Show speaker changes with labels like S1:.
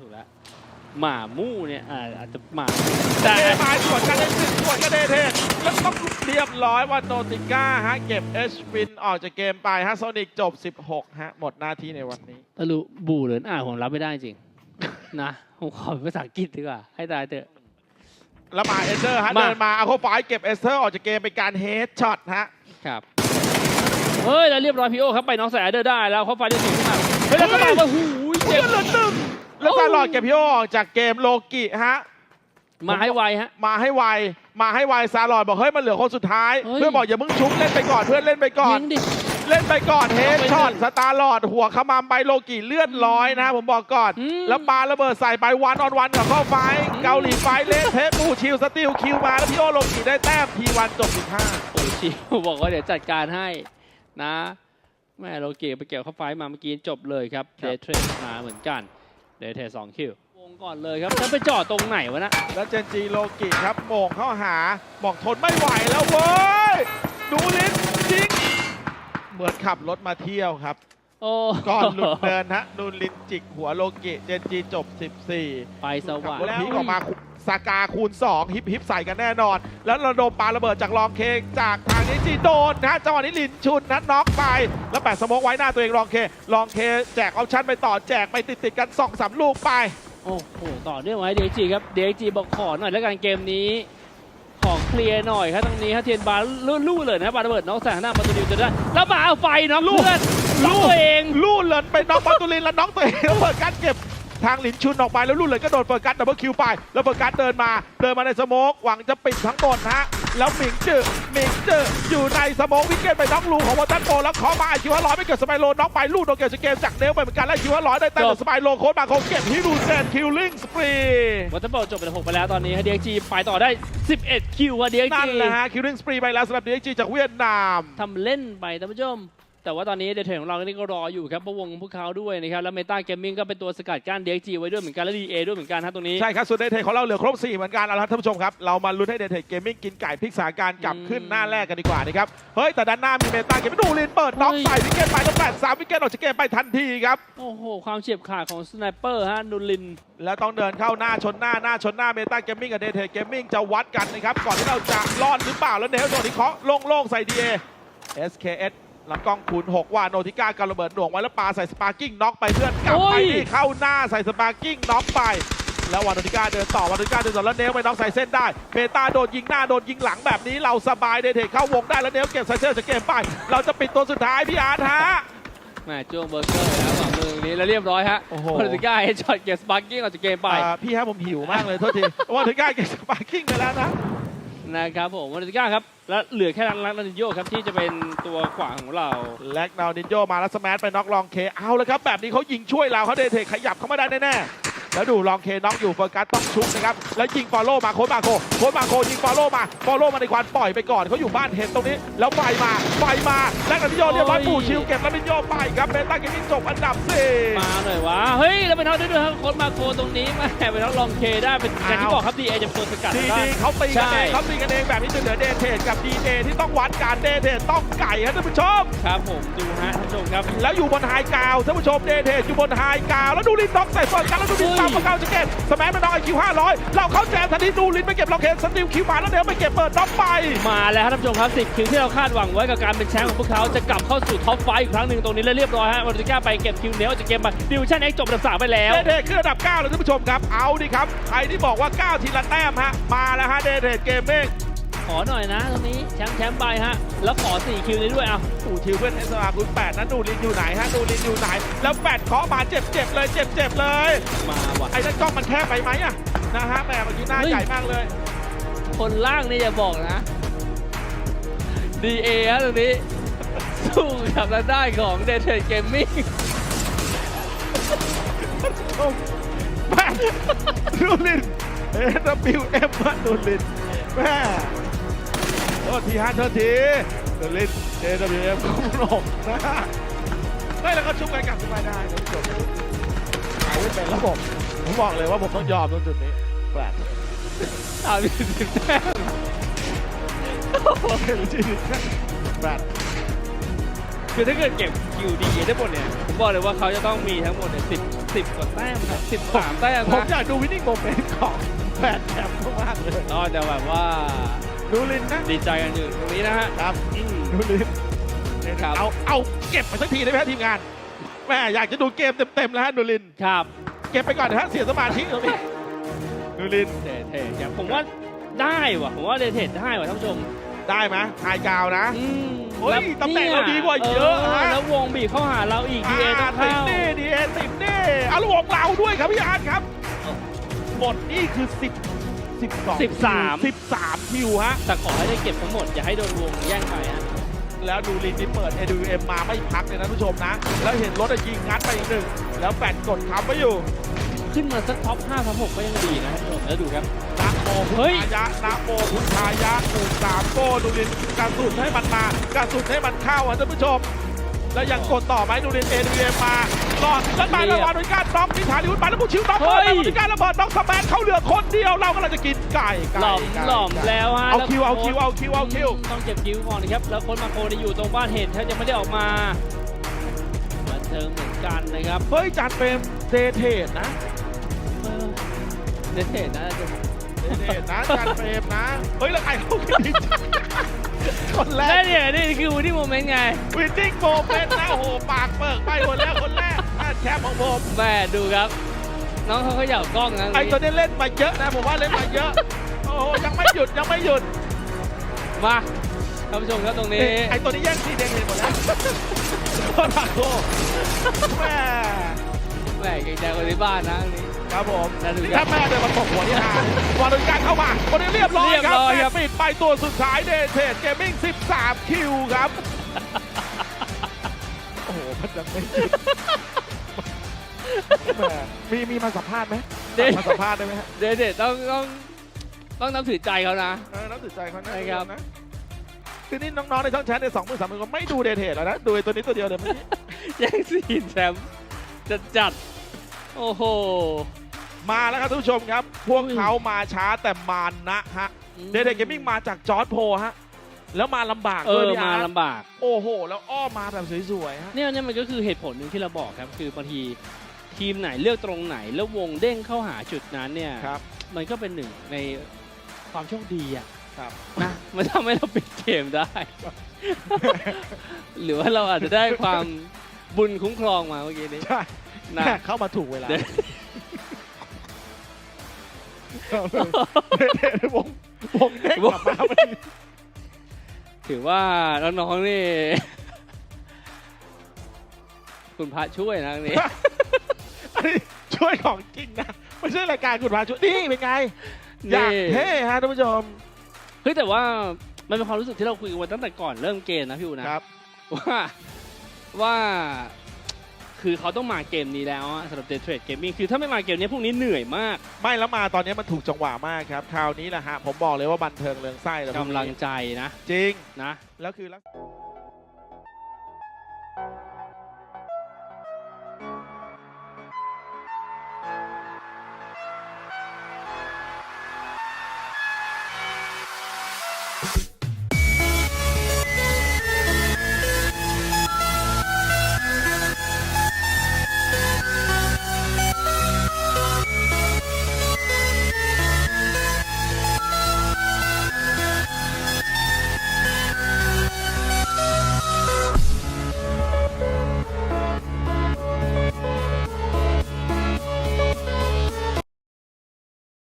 S1: ถูกแล้วหมามู่เนี่ยอ่าอาจจะหมา
S2: แต่
S1: แต่
S2: มาสวนกันได้สึกสวนกันเดเทศแล้วต้องเรียบร้อยว่าโนติก้าฮะเก็บเอชวินออกจากเกมไปฮะโซนิกจบ 16 ฮะ หมดหน้าที่ในวันนี้
S1: ตะลุบูหรืออ่านผมรับไม่ได้จริง นะผมขอเป็นภาษาอังกฤษดีกว่า ให้ตายเถอะ
S2: แล้วมาเอเซอร์ฮะ
S1: มา
S2: เดินมาเอาโคไฟเก็บเอเซอร์ออกจากเกมเป็นการเฮดช็อตฮะ
S1: ครับ เฮ้ย แล้วเรียบร้อยพีโอครับไปน้องแสเดอร์ได้แล้วเขาไฟได้สูงขึ้นมาเฮ้ยแล้วก็มาว่าหูย
S2: เจ็
S1: เจ็
S2: บบเหลือหนึ่ง แล้วซาลอดเก็บพี่โอออกจากเกมโลกิฮะ
S1: มาให้ไวฮะ
S2: มาให้ไว มาให้ไวซาลอดบอกเฮ้ยมันเหลือคนสุดท้าย
S1: เฮ้ย
S2: เพื่อนบอกอย่ามึงชุบเล่นไปก่อนเพื่อนเล่นไปก่อน
S1: ยิงดิ
S2: เล่นไปก่อนเฮดช็อต
S1: เอาไปเลย
S2: สตาร์ลอดหัวขมำไปโลกิเลื่อนร้อยนะผมบอกก่อน
S1: อืม
S2: แล้วปาระเบิดใส่ไปวันออนวันกับเข้าไฟเกาหลีไฟเลสเทปปูชิลสติลคิวมาแล้วพี่โอโลกิได้แต้มทีวันจบ15
S1: โอ้ชิวบอกว่าเดี๋ยวจัดการให้นะ แม่โลเกไปเกี่ยวเข้าไฟมาเมื่อกี้จบเลยครับ
S2: ครั
S1: เด
S2: บ
S1: ทเทรดมาเหมือนกัน เดทเทรดสองคิววงก่อนเลยครับแล้วไปจอดตรงไหนวะนะ
S2: แล้วเจนจีโลกิครับโมงเข้าหา บอกทนไม่ไหวแล้วเว้ย ดูลิ้นจริง เหมือนขับรถมาเที่ยวครับ
S1: โอ้
S2: ก่อนหลุดเนินฮะดูลินจิกหัวโลกิเจนจีจบ 14
S1: ไปสว่าง
S2: แล้วพีกออกมาสากาคูณ 2 ฮิปฮิปใส่กันแน่นอน แล้วระดมปาระเบิดจากลองเคจากทาง นี้จีโดนนะจังหวะนี้ลินชุนนัดน็อกไป แล้วแปะสโมกไว้หน้าตัวเองลองเคลองเคแจกออปชั่นไปต่อแจกไปติดติดๆกัน2อสามลูกไป
S1: โอ้โหต่อเนื่องไว้เดจีครับเดจีบอกขอหน่อยแล้วกันเกมนี้ ขอเคลียร์หน่อยครับตรงนี้ฮะเทียนบาร์ลู่ๆเลยนะบาร์ระเบิดน้องแสงหน้าประตูดิวจะได้แล้วมาเอาไฟน้อง
S2: ลู่
S1: เพื่อนลูกตัวเอง
S2: ลู่เลินไปน็อกปาตูลินแล้วน็อกตัวเองแล้วเปิดการเก็บ ทางหลินชุนออกไปแล้วลู่เลินก็โดนเปิดการดับเบิลคิวไป แล้วเปิดการเดินมาเดินมาในสโมกหวังจะปิดทั้งหมดฮะแล้วหมิงจือหมิงจืออยู่ในสโมกวิกเก็ตไปน็อกลูของวอตันโปแล้วขอมาไอคิวห้าร้อยไม่เกิดสไปโลน็อกไปลู่โดนเก็บสเกมจากเดลไปเหมือนกันแล้วคิวห้าร้อยได้แต่สไปโลโค้ดมาคงเก็บฮิรูเซนคิลลิ่งสปรี
S1: วัตเตอร์บอลจบไปแล้วหกไปแล้วตอนนี้ฮะเดจีไปต่อได้ 11 คิวฮะเด
S2: นั่น
S1: จี
S2: แหละฮะคิลลิ่งสปรีไปแล้วสำหรับดีเอ็กจีจากเวียดนาม
S1: ทำเล่นไปท่านผู้ชม แต่ว่าตอนนี้เดทเทรดของเรานี่ก็รออยู่ครับเพราะวงของพวกเขาด้วยนะครับแล้วเมตาเกมมิ่งก็เป็นตัวสกัดกั้น DXG ไว้ด้วยเหมือนกันและ DA ด้วยเหมือนกันฮะตรงนี้
S2: ใช่ครับส่วนเดทเทของเราเหลือครบ 4 เหมือนกันเอาละครับท่านผู้ชมครับ เรามาลุ้นให้เดทเทเกมมิ่งกินไก่พลิกสถานการณ์กลับขึ้นหน้าแรกกันดีกว่านะครับเฮ้ยแต่ด้านหน้ามีเมตาเกมดูลินเปิดน็อก
S1: เฮ้ย
S2: ใส่วิกเก็ตไปแล้วแปดสามวิกเก็ตออกจากเกมไปทันทีครับ
S1: โอ้โห ความเฉียบขาดของสไนเปอร์ฮะนุลิน
S2: แล้วต้องเดินเข้าหน้าชนหน้าหน้าชนหน้าเมตาเกมมิ่งกับเดทเทเกมมิ่งจะวัดกันนะครับก่อนที่เราจะรอดหรือเปล่าแล้วเนลโดนที่เคาะโล่งๆใส่ DA SKS ลำกล้องคูณ6ว่าโนติก้าการระเบิดหน่วงไว้แล้วปาใส่สปาร์กิ้งน็อกไปเพื่อนกลับไป
S1: โอ้ย
S2: นี่เข้าหน้าใส่สปาร์กิ้งน็อกไป แล้ววานโนติก้าเดินต่อวานโนติก้าเดินต่อแล้วเนลไปน็อกใส่เส้นได้เบต้าโดนยิงหน้าโดนยิงหลังแบบนี้เราสบายเดทเทเข้าวงได้แล้วเนลเก็บไซเซอร์จากเกมไป เราจะปิดตัวสุดท้ายพี่อาร์ตฮะ
S1: แหม่จ้วงเบอร์เกอร์แล้วฝั่งมือตรงนี้แล้วเรียบร้อยฮะ
S2: โอ้โห
S1: พอลิก้าเฮดช็อตเก็บสปาร์กิ้งออกจากเกมไป
S2: อ่าพี่ฮะผมหิวมากเลยโทษทีวานโนติก้าเก็บสปาร์กิ้งไปแล้วนะ
S1: นะครับผมวาลิก้าครับ และเหลือแค่รันรันนิโยครับ ที่จะเป็นตัวขวางของเรา
S2: แล็กนาวดินโยมาแล้วสแมชไปน็อกลองเคเอาเลยครับ แบบนี้เขายิงช่วยเราเขาเดทเทขยับเข้ามาได้แน่ๆ แล้วดูลองเคน็อกอยู่เฟอร์กัสต้องชุบนะครับ แล้วยิงฟอลโล่มาโค้ดมาโคโค้ดมาโคยิงฟอลโล่มาฟอลโล่มาในควันปล่อยไปก่อนเขาอยู่บ้านเห็นตรงนี้ แล้วไฟมาไฟมาแล็กนาวดินโยเรียบร้อย
S1: โอ้ย
S2: ปู่ชิวเก็บแล้วดินโยไปครับเบต้าเกมมิ่งจบอันดับสี่
S1: มาหน่อยวะเฮ้ยแล้วเป็นเท่าด้วยด้วยครับโค้ดมาโคตรงนี้แหม่เป็นเท่าลองเคได้เป็นอย่างที่บอกครับดีเอจะเป็นตัวสกัด
S2: ดี
S1: ได้
S2: ดีเขาตีกันเอง
S1: ใช่
S2: เขาตีกันเองแบบนี้จะเหลือเดทเทกับดีเที่ต้องวัดการเดทเทต้องไก่ครับท่านผู้ชม
S1: ครับผมดูฮะท่านผู้ชมครับ
S2: แล้วอยู่บนไฮกราวด์ท่านผู้ชมเดทเทอยู่บนไฮกราวด์แล้วดูลินน็อกใส่เฟิร์นกันแล้วดูลิน
S1: เฮ้ย
S2: ตามประกาจะเก็บสมัยมันน้องไอคิวห้าร้อยเราเข้าแจมทันทีดูลินไปเก็บล็อกเคนสติลคิวมาแล้วเดี๋ยวไปเก็บเปิดน็อกไป
S1: มาแล้วครับท่านผู้ชมครับสิคิวที่เราคาดหวังไว้กับการเป็นแชมป์ของพวกเขาจะกลับเข้าสู่ท็อปไฟว์อีกครั้งหนึ่งตรงนี้แล้วเรียบร้อยฮะวอลติก้าไปเก็บคิวเหนียวจากเกมมาดิวชั่นเอ็กจบอันดับสามไปแล้ว
S2: เดทเทขึ้นอันดับ9เลยท่านผู้ชมครับ เอาดิครับใครที่บอกว่า 9 ทีละแต้มฮะ มาแล้วฮะเดทเทเกมเมง
S1: ขอหน่อยนะตรงนี้แชมป์แชมป์ไปฮะ แล้วขอ 4 คิวนี้ด้วยเอา
S2: อูทิวเพื่อนเอสอาร์คุณแปดนั้นดูลินอยู่ไหนฮะดูลินอยู่ไหน แล้วแปดเคาะมาเจ็บเจ็บเลยเจ็บเจ็บเลย
S1: มาว่ะ
S2: ไอ้นั่นกล้องมันแคบไปไหมอะนะฮะแหมเมื่อกี้หน้า
S1: เฮ้ย
S2: ใหญ่มากเลย
S1: คนล่างนี่อย่าบอกนะ DA ฮะตรงนี้ สู้กับรายได้ของเดทเทเกมมิ่ง
S2: แม่ดูลินเอ็นบิวเอ็มดูลินแม่ โทษทีฮะโทษทีดูลินเอ็นบิวเอ็มคุ้มลงนะฮะไม่แล้วก็ชุบกันกลับขึ้นมาได้ท่านผู้ชมเอาไว้เป็นระบบผมบอกเลยว่าผมต้องยอมตรงจุดนี้แปลก
S1: สามสิบแต้ม
S2: เป็นจริงแปลก
S1: คือถ้าเกิดเก็บคิวดีได้หมดเนี่ยผมบอกเลยว่าเขาจะต้องมีทั้งหมดเนี่ยสิบสิบกว่าแต้มครับสิบสามแต้ม
S2: ผม
S1: นะ
S2: อยากดูวินนิ่งโมเมนต์ของแฟนแคมป์มากๆเลย
S1: ก็จะแบบว่า
S2: ดูลินนะ
S1: ดีใจกันอยู่ตรงนี้นะฮะ
S2: ครับ
S1: อืม
S2: ดูลิน
S1: ครับ
S2: เอาเอาเก็บไปสักทีได้ไหมฮะทีมงานแม่อยากจะดูเกมเต็มๆแล้วฮะดูลิน
S1: ครับ
S2: เก็บไปก่อนนะฮะเสียสมาธิตรงนี้ดูลิน
S1: เท่เท่ครับผมว่าได้ว่ะผมว่าเดทเทดได้ว่ะท่านผู้ชม
S2: ได้ไหมไฮกราวนะ
S1: อืม
S2: เฮ้ย
S1: แล้ว
S2: ตำแหน่งเราดีกว่าเยอะฮะ
S1: แล้ววงบีบเข้าหาเราอีกดีเอต้อง
S2: ติด
S1: เข้า
S2: นี่ดีเอติดนี่เอาลูกวงเราด้วยครับพี่อาร์ตครับหมดนี่คือ 10 12
S1: 13
S2: 13 คิวฮะ
S1: แต่ขอให้ได้เก็บทั้งหมด อย่าให้โดนวงแย่งไปฮะ
S2: แล้วดูลินนี่เปิด AWM มาไม่พักเลยนะผู้ชมนะ แล้วเห็นรถอะยิงงัดไปอีกหนึ่ง แล้วแปดกดค้ำไว้อยู่
S1: ขึ้นมาสักท็อป5ท็อป6ก็ยังดีนะท่านผู้ชมแล้วดูครับ
S2: นะโมพุท
S1: เฮ้ย
S2: ธายะนะโมพุทธายะหนึ่งสามโก้ดูลินกระสุนให้มันมากระสุนให้มันเข้าอะท่านผู้ชม แล้วยังกดต่อไหมดูลิน AWM มา รอดแล้วไประวังด้วยการน็อกที่ฐานลิวุฒมาแล้วผู้ชิวน็อก
S1: เฮ้
S2: เปิด
S1: ย
S2: แล้วด้วยการระเบิดน็อกสแมนเข้าเหลือคนเดียวเรากำลังจะกินไก่ไก่
S1: หล่อม
S2: ไก่
S1: หล่อม
S2: ไก่
S1: แล้วฮะ
S2: เอา
S1: แล้ว
S2: คิวเอาคิวเอาคิวเอาคิว
S1: ต้องเก็บคิวก่อนนะครับ แล้วคนมาโคนี่อยู่ตรงบ้านเห็นแทบยังไม่ได้ออกมาบันเทิงเหมือนกันนะครับ
S2: เฮ้ยจานเปรมเดเทดนะ
S1: เออเดทเทดนะ
S2: เดเทดนะจานเปรมนะเฮ้ยแล้วใครเข้ากันดีคนแร
S1: และ
S2: ก
S1: เนี่ยนี่คือวูดดี้โมเมนต์ไง
S2: วินนิ่งโมเมนต์นะโอ้โหปากเปิกไปหมดแล้วคนแรกอะ แชมป์ของผม
S1: แม่ดูครับ น้องเขาเขย่ากล้องนะ
S2: ไอ้ตัวนี้เล่นมาเยอะนะผมว่าเล่นมาเยอะ โอ้โหยังไม่หยุดยังไม่หยุด
S1: มาท่านผู้ชมครับตรงนี้
S2: ไอ้ตัวนี้แย่งทีเด็กเลยหมดแล้วโคตรหนักโตแม่
S1: แม่เก่งใจคนที่บ้านนะอันนี้
S2: ครับผม
S1: น่าดู
S2: นี่
S1: ครั
S2: ถ้า
S1: บ
S2: แม่เดินมาตกหัวที่หาวารุการเข้ามาคนนี้เรียบร้อย
S1: เรียบ
S2: ครับ
S1: ร้อย
S2: แม่
S1: ครับ
S2: ปิดไปตัวสุดท้ายเดเทดเกมมิ่ง 13 คิวครับ โอ้โห มันจะไม่ หยุดแม่มีมีมาสัมภาษณ์ไหม
S1: เดท
S2: มาสัมภาษณ์ได้ไหมฮะ
S1: เดทเดทต้องต้องต้องนับถือใจเขานะ
S2: เออน้ำติดใจเขานะ
S1: ใช่ครับ
S2: นะคือนี่น้องๆในช่องแชทในสองหมื่นสามหมื่นคนไม่ดูเดทเทดแล้วนะดูไอ้ตัวนี้ตัวเดียวเลยเมื่อกี้
S1: แย่งซีนแชมป์จัดจัดโอ้โห
S2: มาแล้วครับท่านผู้ชมครับ พวกเขามาช้าแต่มานะฮะเดทเทดเกมมิ่งมาจากจอร์ดโพฮะแล้วมาลำบาก
S1: เอ
S2: ด้วย
S1: อ
S2: พี่
S1: มา
S2: อาร์ต
S1: ลำบาก
S2: โอ้โห แล้วอ้อมมาแบบสวยๆฮะ
S1: เนี่ยเนี่ยมันก็คือเหตุผลหนึ่งที่เราบอกครับ คือบางที ทีมไหนเลือกตรงไหนแล้ววงเด้งเข้าหาจุดนั้นเนี่ย
S2: ครับ
S1: มันก็เป็นหนึ่งในความโชคดีอะ
S2: ครับ
S1: นะมันทำให้เราปิดเกมได้ หรือว่าเราอาจจะได้ความบุญคุ้มครองมาเมื่อกี้นี้
S2: ใช่
S1: นะ
S2: แม่เข้ามาถูกเวลา
S1: เดี๋ยว
S2: เอาเลยเดทเทดวงวงเด้งกลับมาพอดี
S1: ถือว่าน้องๆนี่ คุณพระช่วยนะตรงนี้
S2: อันนี้ ช่วยของจริงนะไม่ใช่รายการคุณพาช่วยนี่เป็นไง อยาก
S1: นี่
S2: เท่ฮะท่านผู้ชม
S1: เฮ้ยแต่ว่ามันเป็นความรู้สึกที่เราคุยกันมาตั้งแต่ก่อนเริ่มเกมนะพี่อูนะ
S2: ครับ
S1: ว่าว่า คือเขาต้องมาเกมนี้แล้วอะสำหรับเดทเทรดเกมมิ่งคือถ้าไม่มาเกมนี้พวกนี้เหนื่อยมาก
S2: ไม่แล้วมาตอนนี้มันถูกจังหวะมากครับ คราวนี้แหละฮะผมบอกเลยว่าบันเทิงเรืองไส้แล้ว
S1: กำลังใจนะ
S2: จริง
S1: นะ
S2: แล้วคือลัก